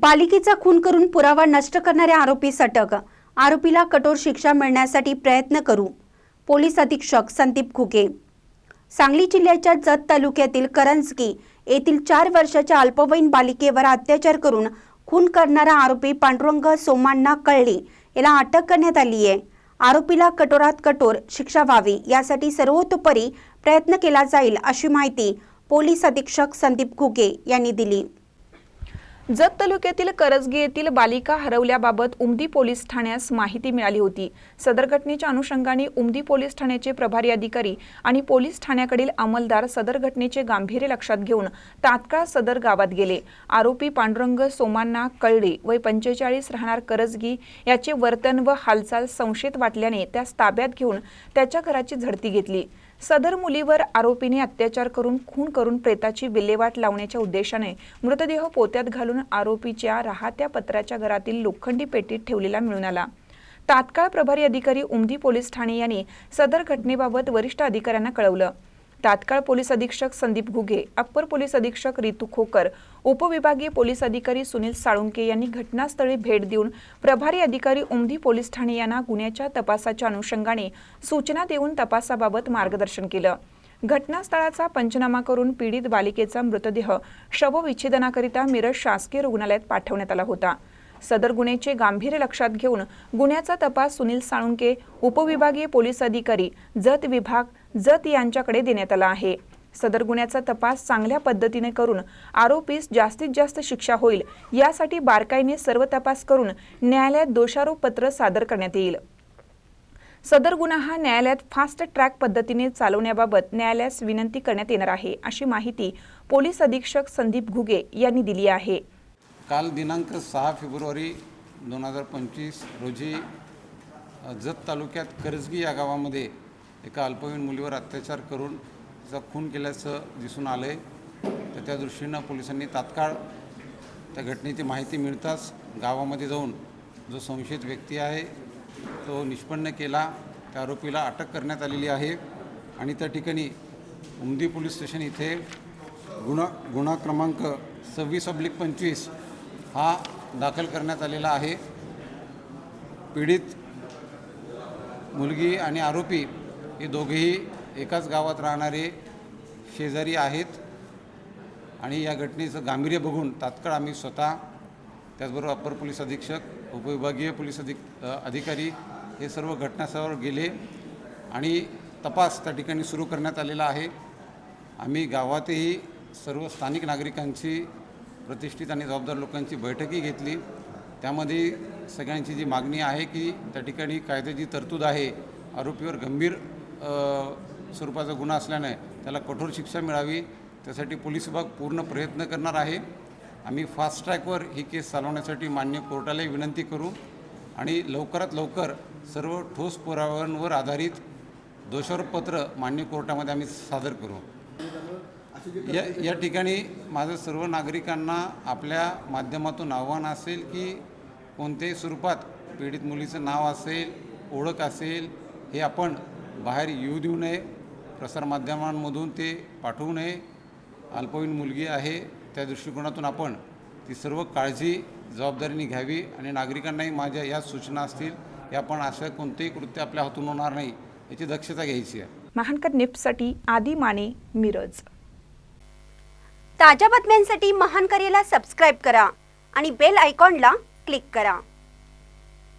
बालिकेचा खून करून पुरावा नष्ट करणाऱ्या आरोपीस अटक आरोपीला कठोर शिक्षा मिळण्यासाठी प्रयत्न करू. पोलीस अधीक्षक संदीप घुगे. सांगली जिल्ह्याच्या जत तालुक्यातील करंजकी येथील चार वर्षाच्या अल्पवयीन बालिकेवर अत्याचार करून खून करणारा आरोपी पांडुरंग सोमांना कळली. याला अटक करण्यात आली आहे. आरोपीला कठोरात कठोर शिक्षा व्हावी यासाठी सर्वतोपरी प्रयत्न केला जाईल अशी माहिती पोलीस अधीक्षक संदीप घुगे यांनी दिली. जत तालुक्यातील करजगी येथील बालिका हरवल्याबाबत उमदी पोलीस ठाण्यास माहिती मिळाली होती. सदर घटनेच्या अनुषंगाने उमदी पोलीस ठाण्याचे प्रभारी अधिकारी आणि पोलीस ठाण्याकडील अंमलदार सदर घटनेचे गांभीर्य लक्षात घेऊन तात्काळ सदर गावात गेले. आरोपी पांडुरंग सोमांना कळडे वय पंचेचाळीस राहणार करजगी याचे वर्तन व हालचाल संशयित वाटल्याने त्यास ताब्यात घेऊन त्याच्या घराची झडती घेतली. सदर मुलीवर आरोपीने अत्याचार करून खून करून प्रेताची विल्हेवाट लावण्याच्या उद्देशाने मृतदेह पोत्यात घालून आरोपीच्या राहत्या पत्राच्या घरातील लोखंडी पेटीत ठेवलेला मिळून आला. तात्काळ प्रभारी अधिकारी उमदी पोलीस ठाणे यांनी सदर घटनेबाबत वरिष्ठ अधिकाऱ्यांना कळवलं. तात्काळ पोलीस अधीक्षक संदीप घुगे अप्पर पोलीस अधीक्षक रितू खोकर उपविभागीय पोलीस अधिकारी सुनील साळुंके यांनी घटनास्थळी भेट देऊन प्रभारी अधिकारी उमदी पोलीस ठाणे यांना गुन्ह्याच्या तपासाच्या अनुषंगाने सूचना देऊन तपासाबाबत मार्गदर्शन केलं. घटनास्थळाचा पंचनामा करून पीडित बालिकेचा मृतदेह शवविच्छेदनाकरिता मिरज शासकीय रुग्णालयात पाठवण्यात आला होता. सदर गुन्ह्याचे गांभीर्य लक्षात घेऊन गुन्ह्याचा तपास सुनील साळुंके उपविभागीय पोलीस अधिकारी जत विभाग जत यांच्याकडे देण्यात आला आहे. सदर गुन्ह्याचा तपास चांगल्या पद्धतीने करून आरोपीस जास्तीत जास्त शिक्षा होईल यासाठी बारकाईने सर्व तपास करून न्यायालयात दोषारोपपत्र सादर करण्यात येईल. सदर गुन्हा हा न्यायालयात फास्ट ट्रॅक पद्धतीने चालवण्याबाबत न्यायालयास विनंती करण्यात येणार आहे अशी माहिती पोलीस अधीक्षक संदीप घुगे यांनी दिली आहे. काल दिनांक सहा फेब्रुवारी दोन हजार पंचवीस रोजी जत तालुक्यात करजगी या गावामध्ये एका अल्पवयीन मुलीवर अत्याचार करून तिचा खून केल्याचं दिसून आलं आहे तर त्या दृष्टीनं पोलिसांनी तात्काळ त्या घटनेची माहिती मिळताच गावामध्ये जाऊन जो संशयित व्यक्ती आहे तो निष्पन्न केला. त्या आरोपीला अटक करण्यात आलेली आहे आणि त्या ठिकाणी उमदी पोलीस स्टेशन इथे गुन्हा गुन्हा क्रमांक सव्वीस अब्लिक पंचवीस हा दाखल करण्यात आलेला आहे. पीडित मुलगी आणि आरोपी हे दोघेही एकाच गावात राहणारे शेजारी आहेत. आणि या घटनेचं गांभीर्य बघून तात्काळ आम्ही स्वतः त्याचबरोबर अप्पर पोलीस अधीक्षक उपविभागीय पोलीस अधिक अधिकारी हे सर्व घटनास्थळावर गेले आणि तपास त्या ठिकाणी सुरू करण्यात आलेला आहे. आम्ही गावातही सर्व स्थानिक नागरिकांची प्रतिष्ठित आणि जबाबदार लोकांची बैठकही घेतली. त्यामध्ये सगळ्यांची जी मागणी आहे की त्या ठिकाणी कायद्याची तरतूद आहे आरोपीवर गंभीर स्वरूपाचा गुन्हा असल्याने त्याला कठोर शिक्षा मिळावी त्यासाठी पोलीस विभाग पूर्ण प्रयत्न करणार आहे. आम्ही फास्ट ट्रॅकवर ही केस चालवण्यासाठी मान्य कोर्टालाही विनंती करू आणि लवकरात लवकर सर्व ठोस पुराव्यांवर आधारित दोषारोपपत्र मान्य कोर्टामध्ये आम्ही सादर करू. या या ठिकाणी माझं सर्व नागरिकांना आपल्या माध्यमातून आव्हान असेल की कोणत्याही स्वरूपात पीडित मुलीचं नाव असेल ओळख असेल हे आपण बाहेर येऊ देऊ नये. प्रसारमाध्यमांमधून ते पाठवू नये. अल्पवयीन मुलगी आहे. त्या दृष्टिकोनातून आपण ती सर्व काळजी जबाबदारीने घ्यावी आणि नागरिकांनाही माझ्या या सूचना असतील की आपण असं कोणतेही कृत्य आपल्या हातून होणार नाही याची दक्षता घ्यायची आहे. महानकर निप्ससाठी आदी माने मिरज. ताज्या बातम्यांसाठी महान करेला सबस्क्राईब करा आणि बेल आयकॉनला क्लिक करा.